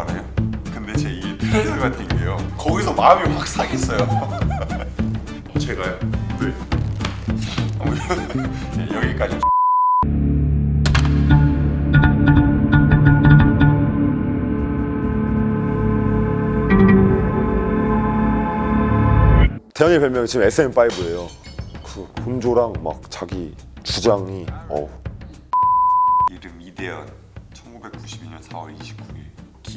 알아요? 근데 제 이게 트레이너가 된 게요. 거기서 마음이 확 상했어요. 제가요? 네. 어, 네, 여기까지. 태현이 별명이 지금 SM5예요. 그 본조랑 막 자기 주장이 어 이름 이대현 1992년 4월 29일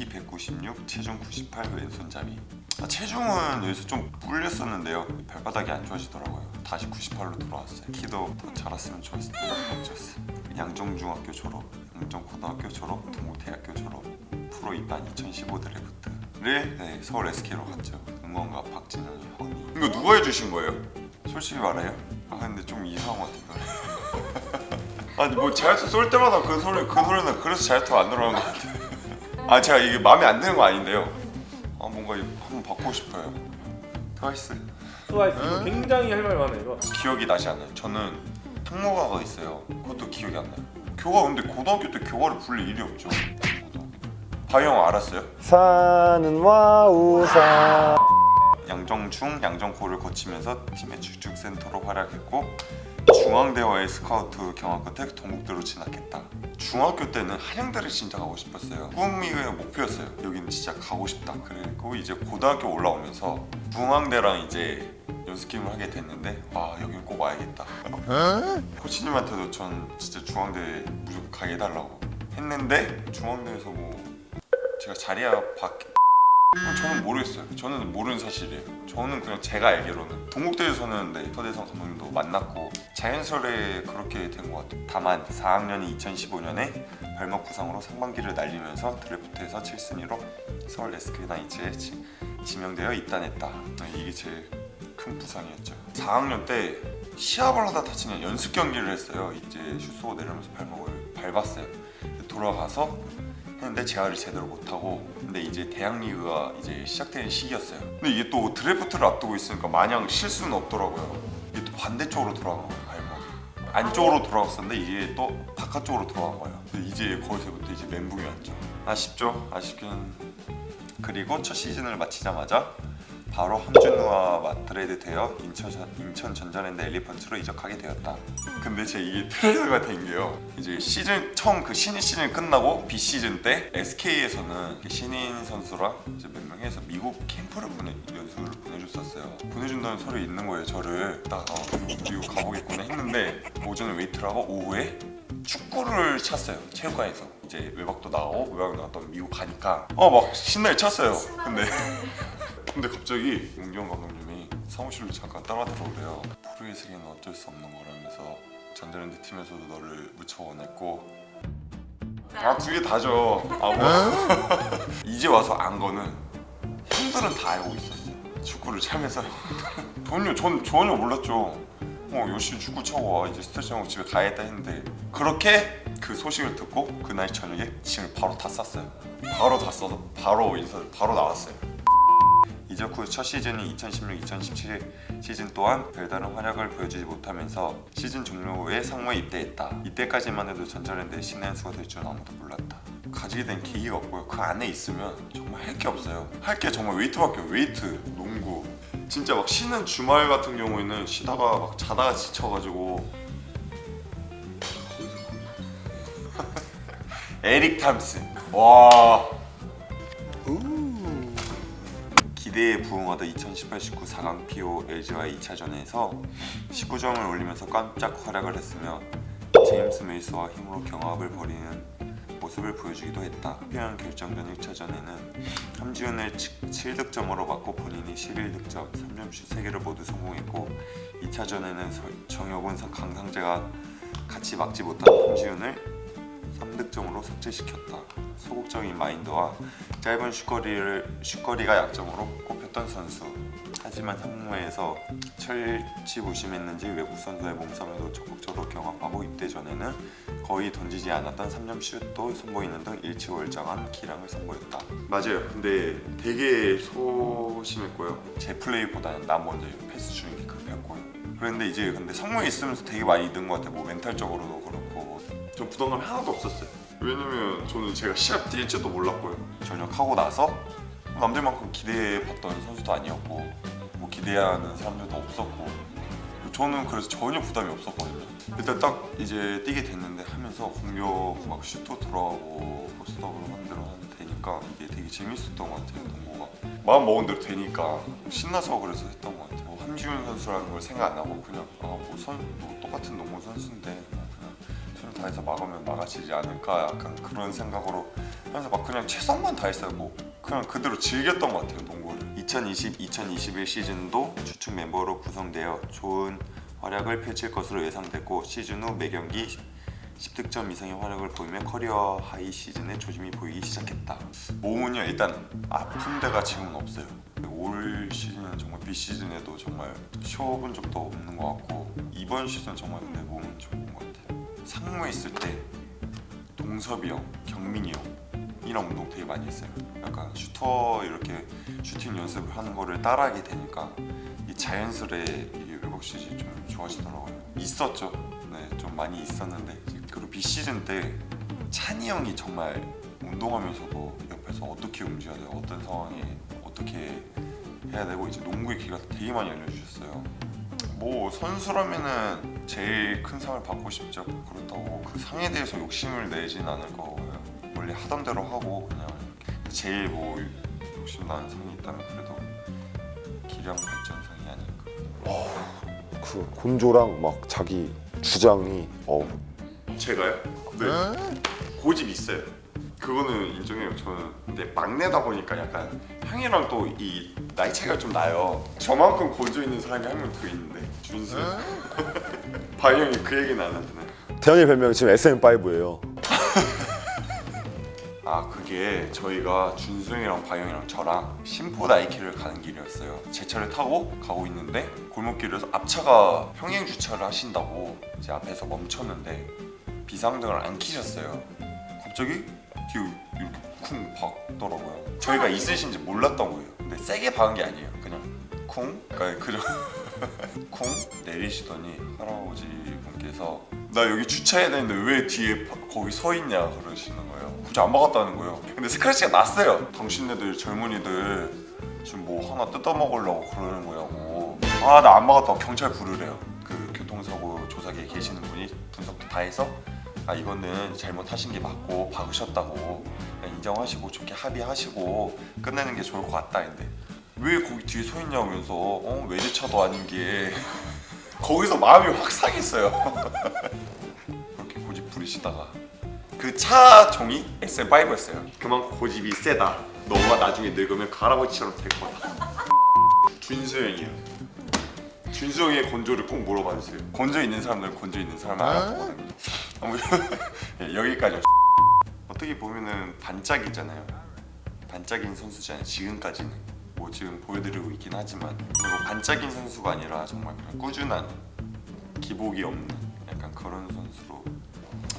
키 196 체중 98 왼손잡이. 아, 체중은 여기서 좀 불렸었는데요. 발바닥이 안 좋아지더라고요. 다시 98로 돌아왔어요. 키도 더 자랐으면 좋았을 텐데 어쩌었어요. 양정중학교 졸업 양정고등학교 졸업 동국대학교 졸업 프로 입단 2015 드래프트를 네, 서울 SK로 갔죠. 응원가 박진영이. 허니 이거 누가 해주신 거예요? 솔직히 말해요? 아 근데 좀 이상한 것 같아요 아니 뭐 자이언트 쏠 때마다 그 소리 그 소리는 그래서 자이언트가 안 들어가는 것 같아요. 아 제가 이게 마음에 안 드는 거 아닌데요. 아 뭔가 이거 한번 바꾸고 싶어요. 트와이스 트와이스 이거 굉장히 할 말 많아요 이거 기억이 나지 않아요. 저는 상모가가 있어요. 그것도 기억이 안 나요. 교가 근데 고등학교 때 교가를 불릴 일이 없죠. 바이형 알았어요? 사는 와우사 양정중, 양정고를 거치면서 팀의 주축센터로 활약했고 중앙대와의 스카우트 경합 끝에 동국대로 진학했다. 중학교 때는 한양대를 진짜 가고 싶었어요. 꿈이 목표였어요. 여기는 진짜 가고 싶다. 그리고 이제 고등학교 올라오면서 중앙대랑 이제 연습게임을 하게 됐는데 아 여긴 꼭 와야겠다. 코치님한테도 전 진짜 중앙대 무조건 가게 해달라고 했는데 중앙대에서 뭐 제가 밖 어, 저는 모르겠어요. 저는 모르는 사실이에요. 저는 그냥 제가 알기로는 동국대에서는 네, 서대성 감독님도 만났고 자연스레 그렇게 된 것 같아요. 다만 4학년이 2015년에 발목 부상으로 상반기를 날리면서 드래프트에서 7순위로 서울 SK 나이츠에 지, 지명되어 입단했다. 네, 이게 제일 큰 부상이었죠. 4학년 때 시합을 하다 다치는 연습 경기를 했어요. 이제 슛 쏘고 내려오면서 발목을 밟았어요. 돌아가서 했는데 재활을 제대로 못하고 근데 이제 대학 리그가 이제 시작되는 시기였어요. 근데 이게 또 드래프트를 앞두고 있으니까 마냥 실수는 없더라고요. 이게 또 반대쪽으로 돌아간 거예요 발목이. 안쪽으로 돌아갔었는데 이게 또 바깥쪽으로 돌아간 거예요. 근데 이제 거기서부터 이제 멘붕이 왔죠. 아쉽죠? 아쉽긴. 그리고 첫 시즌을 마치자마자 바로 함준우와 맞트레이드 되어 인천, 인천 전자랜드 엘리펀트로 이적하게 되었다. 근데 제 이게 트레이드가 된 게요. 이제 시즌 처음 그 신인 시즌 끝나고 B 시즌 때 SK에서는 신인 선수랑 이제 몇 명 해서 미국 캠프를 보내 연수를 보내줬었어요. 보내준다는 소리 있는 거예요. 저를 딱 어, 미국 가보겠구나 했는데 오전에 웨이트를 하고 오후에 축구를 찼어요. 체육관에서 이제 외박도 나가고 외박 나갔다 미국 가니까 어 막 신나게 찼어요. 근데 근데 갑자기 용경 감독님이 사무실로 잠깐 따라 들어오래요. 프로예슬이는 어쩔 수 없는 거라면서 전자랜드 팀에서도 너를 무척 원했고 아 두 개 다죠. 아 뭐. 이제 와서 안 거는 형들은 다 알고 있었어요. 축구를 차면서 전혀 전 전혀 몰랐죠. 어 열심히 축구 차고 와 이제 스트레칭하고 집에 가야겠다 했는데 그렇게 그 소식을 듣고 그날 저녁에 짐을 바로 다 쌌어요. 바로 다 써서 바로 인사 바로 나왔어요. 이적 후 첫 시즌인 2016-2017 시즌 또한 별다른 활약을 보여주지 못하면서 시즌 종료 후에 상무에 입대했다. 이때까지만 해도 전자랜드의 신인수가 될 줄은 아무도 몰랐다. 가지게 된 계기가 없고요. 그 안에 있으면 정말 할 게 없어요. 할 게 정말 웨이트밖에 없어요. 웨이트, 농구. 진짜 막 쉬는 주말 같은 경우에는 쉬다가 막 자다가 지쳐가지고 에릭 탐슨. 와. 기대에 부응하다 2018-19 4강 PO LG와 2차전에서 19점을 올리면서 깜짝 활약을 했으며 제임스 메이스와 힘으로 경합을 벌이는 모습을 보여주기도 했다. 특별한 결정전 1차전에는 함지훈을 7득점으로 맞고 본인이 11득점, 3점슛 3개를 모두 성공했고 2차전에는 정혁훈, 강상재가 같이 막지 못한 함지훈을 3득점으로 삭제시켰다. 소극적인 마인드와 짧은 슛거리를 슛거리가 약점으로 꼽혔던 선수. 하지만 상무에서 철치부심했는지 외국 선수의 몸싸움에도 적극적으로 경합하고 입대 전에는 거의 던지지 않았던 3점 슛도 선보이는 등 일치월장한 기량을 선보였다. 맞아요. 근데 되게 소심했고요. 제 플레이보다는 나 먼저 패스 주는 게. 그런데 이제 근데 상무에 있으면서 되게 많이 는것 같아요. 뭐 멘탈적으로도 그렇고 좀 부담감이 하나도 없었어요. 왜냐면 저는 제가 시합 뛸지도 몰랐고요. 전혀 하고 나서 남들만큼 기대해봤던 선수도 아니었고 뭐 기대하는 사람들도 없었고 저는 그래서 전혀 부담이 없었거든요. 일단 딱 이제 뛰게 됐는데 하면서 공격 막 슛도 들어가고 포스트업으로 만들어 하는 되니까 이게 되게 재밌었던 것 같아요. 농구가 마음 먹은 대로 되니까 신나서 그래서 했던 것 같아요. 뭐 함지훈 선수라는 걸 생각 안 하고 그냥 아뭐 선 뭐 똑같은 농구 선수인데 뭐 그냥 최선 다해서 막으면 막아지지 않을까 약간 그런 생각으로 하면서 막 그냥 최선만 다했어요. 뭐 그냥 그대로 즐겼던 것 같아요 농구를. 2020-2021 시즌도 주축 멤버로 구성되어 좋은 활약을 펼칠 것으로 예상됐고 시즌 후 매경기 10득점 이상의 활약을 보이며 커리어 하이 시즌에 조짐이 보이기 시작했다. 몸은요 일단 아픈 데가 지금은 없어요. 올 시즌은 정말 비 시즌에도 정말 쉬어본 적도 없는 것 같고 이번 시즌 정말 내 몸은 좋은 것 같아요. 상무에 있을 때 동섭이 형, 경민이 형이랑 운동 되게 많이 했어요. 약간 슈터 이렇게 슈팅 연습을 하는 거를 따라하게 되니까 이 자연스레 이게 회복시즌이 좀 좋아지더라고요. 있었죠. 네, 좀 많이 있었는데 비 시즌 때 찬이 형이 정말 운동하면서도 옆에서 어떻게 움직여야 돼요, 어떤 상황에 어떻게 해야 되고 이제 농구의 기가 되게 많이 알려주셨어요. 뭐 선수라면은 제일 큰 상을 받고 싶죠. 그렇다고 그 상에 대해서 욕심을 내진 않을 거고요. 원래 하던 대로 하고 그냥 제일 뭐 욕심 나는 상이 있다면 그래도 기량 발전상이 아닐까. 그 곤조랑 막 자기 주장이 어 제가요? 네. 고집 있어요. 그거는 인정해요. 저는 근데 막내다 보니까 약간 형이랑 또 이 나이 차이가 좀 나요. 저만큼 고조 있는 사람이 한 명 더 있는데 준수. 바이 형이 그 얘기는 안 하잖아요. 태현이 별명이 지금 SM5예요. 아 그게 저희가 준수 형이랑 바이 형이랑 저랑 심포 나이키를 가는 길이었어요. 제 차를 타고 가고 있는데 골목길에서 앞차가 평행 주차를 하신다고 이제 앞에서 멈췄는데 비상등을 안 켜셨어요. 갑자기 뒤에 이렇게 쿵 박더라고요. 저희가 있으신지 몰랐던 거예요. 근데 세게 박은 게 아니에요. 그냥 쿵, 그러니까 그저 쿵 내리시더니 할아버지 분께서 나 여기 주차해야 되는데 왜 뒤에 바- 거기 서 있냐 그러시는 거예요. 굳이 안 박았다는 거예요. 근데 스크래치가 났어요. 당신네들 젊은이들 지금 뭐 하나 뜯어 먹으려고 그러는 거냐고. 아 나 안 박았다고 경찰 부르래요. 그 교통사고 조사기에 계시는 분이 분석도 다 해서 아 이거는 잘못하신 게 맞고 박으셨다고 인정하시고 좋게 합의하시고 끝내는 게 좋을 것 같다 근데 왜 거기 뒤에 서 있냐면서 어? 외제차도 아닌 게 거기서 마음이 확 상했어요. 그렇게 고집 부리시다가 그 차 종이 SM5였어요. 그만큼 고집이 세다. 너가 나중에 늙으면 그 할아버지처럼 될 거다. 준수형이요 준수형의 건조를 꼭 물어봐 주세요 건조 있는 사람들은 건조 있는 사람을 알아보거든요 아무튼 예, 여기까지 어떻게 보면은 반짝이잖아요. 반짝인 선수잖아요. 지금까지는 뭐 지금 보여드리고 있긴 하지만 뭐 반짝인 선수가 아니라 정말 그냥 꾸준한 기복이 없는 약간 그런 선수로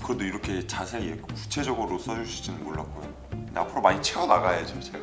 그래도 이렇게 자세히 구체적으로 써주실지는 몰랐고요. 근데 앞으로 많이 채워 나가야죠 제가.